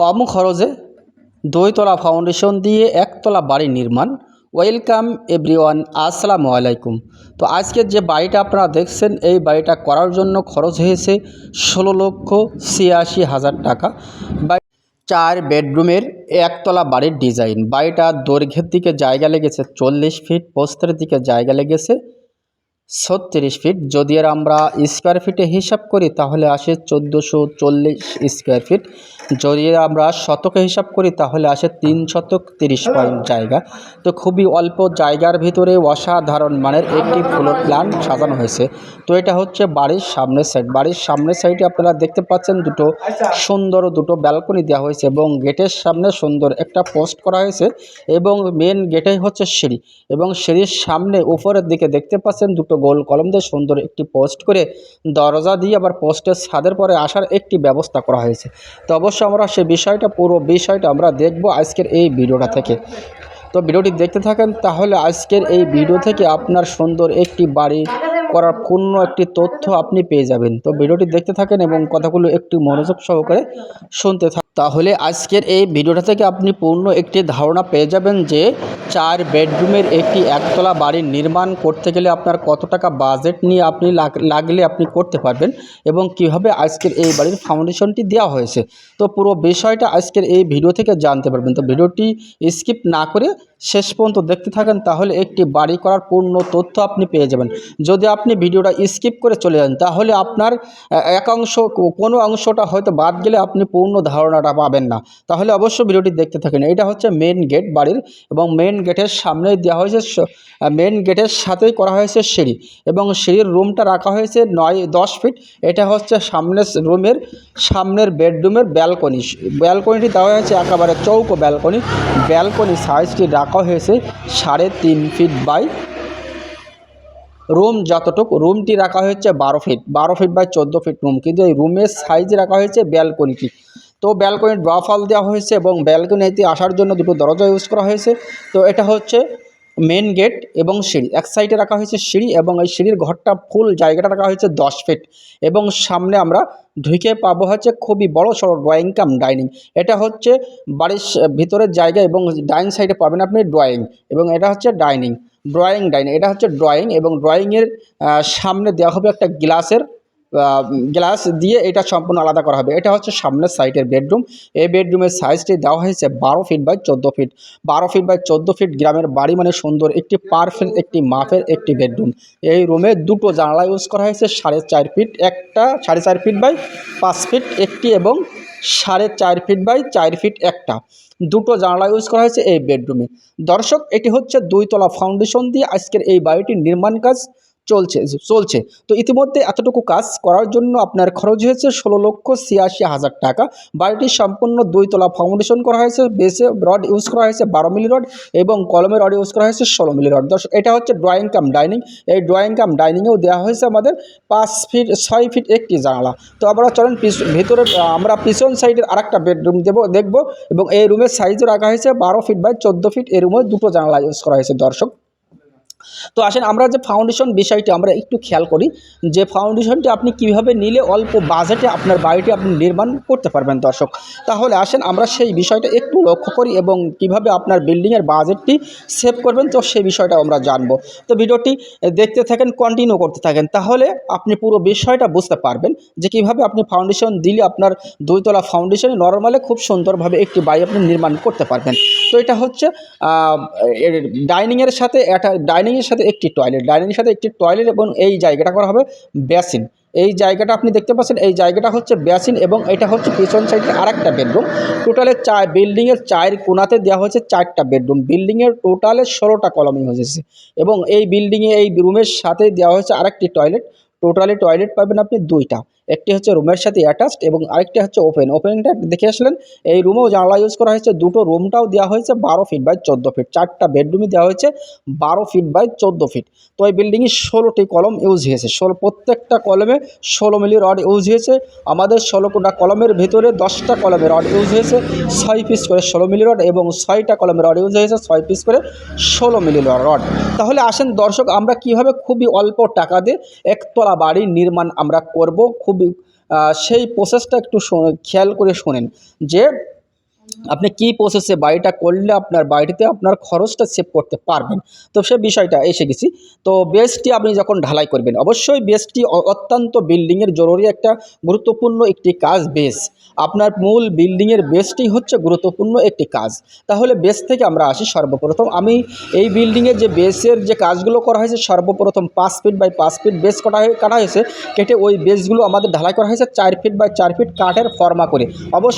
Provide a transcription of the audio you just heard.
কম খরচে দুইতলা ফাউন্ডেশন দিয়ে একতলা বাড়ি নির্মাণ। ওয়েলকাম এভরিওয়ান আসসালামু আলাইকুম। তো আজকের যে বাড়িটা আপনারা দেখছেন, এই বাড়িটা করার জন্য খরচ হয়েছে ষোলো লক্ষ ছিয়াশি হাজার টাকা। চার বেডরুমের একতলা বাড়ির ডিজাইন। বাড়িটা দৈর্ঘ্যের দিকে জায়গা লেগেছে চল্লিশ ফিট, পোস্তের দিকে জায়গা লেগেছে ছত্রিশ ফিট। যদি আর আমরা স্কোয়ার ফিটে হিসাব করি তাহলে আসে চোদ্দোশো চল্লিশ স্কোয়ার ফিট যদি আমরা শতকে হিসাব করি তাহলে আসে তিন শতক তিরিশ পয়েন্ট জায়গা। তো খুবই অল্প জায়গার ভিতরে অসাধারণ মানের একটি ফ্লোর প্ল্যান সাজানো হয়েছে। তো এটা হচ্ছে বাড়ির সামনের সাইড বাড়ির সামনের সাইডে আপনারা দেখতে পাচ্ছেন দুটো সুন্দর দুটো ব্যালকনি দেওয়া হয়েছে এবং গেটের সামনে সুন্দর একটা পোস্ট করা হয়েছে এবং মেন গেটেই হচ্ছে সিঁড়ি এবং সিঁড়ির সামনে উপরের দিকে দেখতে পাচ্ছেন দুটো গোল কলম দিয়ে সুন্দর একটি পোস্ট করে দরজা দিয়ে আবার পোস্টের ছাদের পরে আসার একটি ব্যবস্থা করা হয়েছে। তো অবশ্যই আমরা সে বিষয়টা, পুরো বিষয়টা আমরা দেখব আজকের এই ভিডিওটা থেকে। তো ভিডিওটি দেখতে থাকেন, তাহলে আজকের এই ভিডিও থেকে আপনার সুন্দর একটি বাড়ি করার পূর্ণ একটি তথ্য আপনি পেয়ে যাবেন। তো ভিডিওটি দেখতে থাকেন এবং কথাগুলো একটু মনোযোগ সহকারে শুনতে থাকেন তাহলে আজকের এই ভিডিওটা থেকে আপনি পূর্ণ একটি ধারণা পেয়ে যাবেন যে চার বেডরুমের একটি একতলা বাড়ি নির্মাণ করতে গেলে আপনার কত টাকা বাজেট নিয়ে আপনি লাগ- লাগলে আপনি করতে পারবেন এবং কীভাবে আজকের এই বাড়ির ফাউন্ডেশনটি দেওয়া হয়েছে। তো পুরো বিষয়টা আজকের এই ভিডিও থেকে জানতে পারবেন। তো ভিডিওটি স্কিপ না করে শেষ পর্যন্ত দেখতে থাকেন তাহলে একটি বাড়ি করার পূর্ণ তথ্য আপনি পেয়ে যাবেন। যদি আপনি ভিডিওটা স্কিপ করে চলে যান তাহলে আপনার আহ, এক অংশ কো- কোনো অংশটা হয়তো বাদ গেলে আপনি পূর্ণ ধারণাটা পাবেন না। তাহলে অবশ্যই ভিডিওটি দেখতে থাকেন। এটা হচ্ছে মেন গেট বাড়ির এবং মেন গেটের সামনে দেওয়া হয়েছে মেন গেটের সাথেই করা হয়েছে সিঁড়ি এবং সিঁড়ির রুমটা রাখা হয়েছে নয় দশ ফিট। এটা হচ্ছে সামনের রুমের সামনের বেডরুমের ব্যালকনি ব্যালকনিটি দেওয়া হয়েছে একেবারে চৌকো ব্যালকনি ব্যালকনি সাইজটি রাখা হয়েছে সাড়ে তিন ফিট বাই রুম যতটুকু। রুমটি রাখা হয়েছে বারো ফিট বারো ফিট বাই চোদ্দ ফিট রুম কিন্তু এই রুমের সাইজ রাখা হয়েছে ব্যালকনিটি তো ব্যালকনি ড্রফল দেওয়া হয়েছে এবং ব্যালকনিতে আসার জন্য দুটো দরজা ইউজ করা হয়েছে। তো এটা হচ্ছে মেন গেট এবং সিঁড়ি। এক সাইডে রাখা হয়েছে সিঁড়ি এবং এই সিঁড়ির ঘরটা ফুল জায়গাটা রাখা হয়েছে দশ ফিট এবং সামনে আমরা ঢুকে পাবো হচ্ছে খুবই বড় সড়ো ড্রয়িং কাম ডাইনিং এটা হচ্ছে বাড়ির ভিতরের জায়গা এবং ডাইনিং সাইডে পাবেন আপনি ড্রয়িং এবং এটা হচ্ছে ডাইনিং ড্রয়িং ডাইনিং এটা হচ্ছে ড্রয়িং এবং ড্রয়িংয়ের সামনে দেওয়া হবে একটা গ্লাসের গ্লাস দিয়ে এটা সম্পূর্ণ আলাদা করা হবে। এটা হচ্ছে সামনের সাইডের বেডরুম। এই বেডরুমের সাইজটি দেওয়া হয়েছে বারো ফিট বাই চোদ্দ ফিট। বারো ফিট বাই চোদ্দ ফিট গ্রামের বাড়ি মানে সুন্দর, একটি পারফেক্ট, একটি মাপের একটি বেডরুম। এই রুমে দুটো জানলা ইউজ করা হয়েছে সাড়ে চার ফিট, একটা সাড়ে চার ফিট বাই পাঁচ ফিট, একটি এবং সাড়ে চার ফিট বাই চার ফিট একটা। দুটো জানলা ইউজ করা হয়েছে এই বেডরুমে। দর্শক, এটি হচ্ছে দুইতলা ফাউন্ডেশন দিয়ে আজকের এই বাড়িটির নির্মাণ কাজ। চলছে চলছে। তো ইতিমধ্যে এতটুকু কাজ করার জন্য আপনার খরচ হয়েছে ষোলো লক্ষ ছিয়াশি হাজার টাকা। বাড়িটি সম্পূর্ণ দুইতলা ফাউন্ডেশন করা হয়েছে, বেসে রড ইউজ করা হয়েছে বারো মিলি রড এবং কলমে রড ইউজ করা হয়েছে ষোলো মিলি রড। দর্শক, এটা হচ্ছে ড্রয়িং কাম ডাইনিং এই ড্রয়িং কাম ডাইনিংয়েও দেওয়া হয়েছে আমাদের পাঁচ ফিট, ছয় ফিট একটি জানালা। তো আমরা চলেন ভিতরে আমরা পিছন সাইডের আরেকটা বেডরুম দেবো, দেখব এবং এই রুমের সাইজও রাখা হয়েছে বারো ফিট বাই চোদ্দ ফিট। এই রুমে দুটো জানালা ইউজ করা হয়েছে দর্শক। তো আসেন, আমরা যে ফাউন্ডেশন বিষয়টি আমরা একটু খেয়াল করি, যে ফাউন্ডেশনটি আপনি কীভাবে নিলে অল্প বাজেটে আপনার বাড়িটি আপনি নির্মাণ করতে পারবেন দর্শক। তাহলে আসেন, আমরা সেই বিষয়টা একটু লক্ষ্য করি এবং কীভাবে আপনার বিল্ডিংয়ের বাজেটটি সেভ করবেন, তো সেই বিষয়টা আমরা জানব। তো ভিডিওটি দেখতে থাকেন কন্টিনিউ করতে থাকেন, তাহলে আপনি পুরো বিষয়টা বুঝতে পারবেন যে কীভাবে আপনি ফাউন্ডেশন দিলে আপনার দুইতলা ফাউন্ডেশনে নর্মালে খুব সুন্দরভাবে একটি বাড়ি আপনি নির্মাণ করতে পারবেন। তো এটা হচ্ছে ডাইনিংয়ের সাথে একটা ডাইনিংয়ের সাথে একটি টয়লেট ডাইনিংয়ের সাথে একটি টয়লেট এবং এই জায়গাটা করা হবে বেসিন এই জায়গাটা আপনি দেখতে পাচ্ছেন, এই জায়গাটা হচ্ছে বেসিন এবং এটা হচ্ছে পিছন সাইডে আরেকটা বেডরুম। টোটালে চার বিল্ডিংয়ের চায়ের কোনাতে দেওয়া হয়েছে চারটা বেডরুম। বিল্ডিংয়ের টোটালে ষোলোটা কলমই হয়েছে এবং এই বিল্ডিংয়ে, এই রুমের সাথে দেওয়া হয়েছে আরেকটি টয়লেট টোটালি টয়লেট পাবেন আপনি দুইটা। একটি হচ্ছে রুমের সাথে অ্যাটাচড এবং আরেকটি হচ্ছে ওপেন ওপেনটা দেখে আসলেন এই রুমেও জানলা ইউজ করা হয়েছে। দুটো রুমটাও দেওয়া হয়েছে বারো ফিট বাই চোদ্দ ফিট চারটা বেডরুমই দেওয়া হয়েছে বারো ফিট বাই চোদ্দ ফিট তো এই বিল্ডিংয়ে ষোলোটি কলম ইউজ হয়েছে। ষোলো প্রত্যেকটা কলমে ষোলো মিলি রড ইউজ হয়েছে। আমাদের ষোলোটা কলমের ভিতরে দশটা কলমে রড ইউজ হয়েছে। ছয় পিস করে ষোলো মিলি রড এবং ছয়টা কলমে রড ইউজ হয়েছে। ছয় পিস করে ষোলো মিলি রড তাহলে আসেন দর্শক আমরা কীভাবে খুবই অল্প টাকা দিয়ে একতলা বাড়ি নির্মাণ আমরা করব আহ, সেই প্রসেসটা একটু খেয়াল করে শোনেন যে আপনি কী প্রসেসে বাড়িটা করলে আপনার বাড়িতে আপনার খরচটা সেভ করতে পারবেন? তো সে বিষয়টা এসে গেছি। তো বেসটি আপনি যখন ঢালাই করবেন, অবশ্যই বেসটি অত্যন্ত বিল্ডিংয়ের জরুরি একটা গুরুত্বপূর্ণ একটি কাজ বেস আপনার মূল বিল্ডিংয়ের বেসটি হচ্ছে গুরুত্বপূর্ণ একটি কাজ। তাহলে বেস থেকে আমরা আসি সর্বপ্রথম। আমি এই বিল্ডিংয়ের যে বেসের যে কাজগুলো করা হয়েছে, সর্বপ্রথম পাঁচ ফিট বাই পাঁচ ফিট বেস কাটা কাটা হয়েছে, কেটে ওই বেসগুলো আমাদের ঢালাই করা হয়েছে চার ফিট বাই চার ফিট কাঠের ফর্মা করে অবশ্যই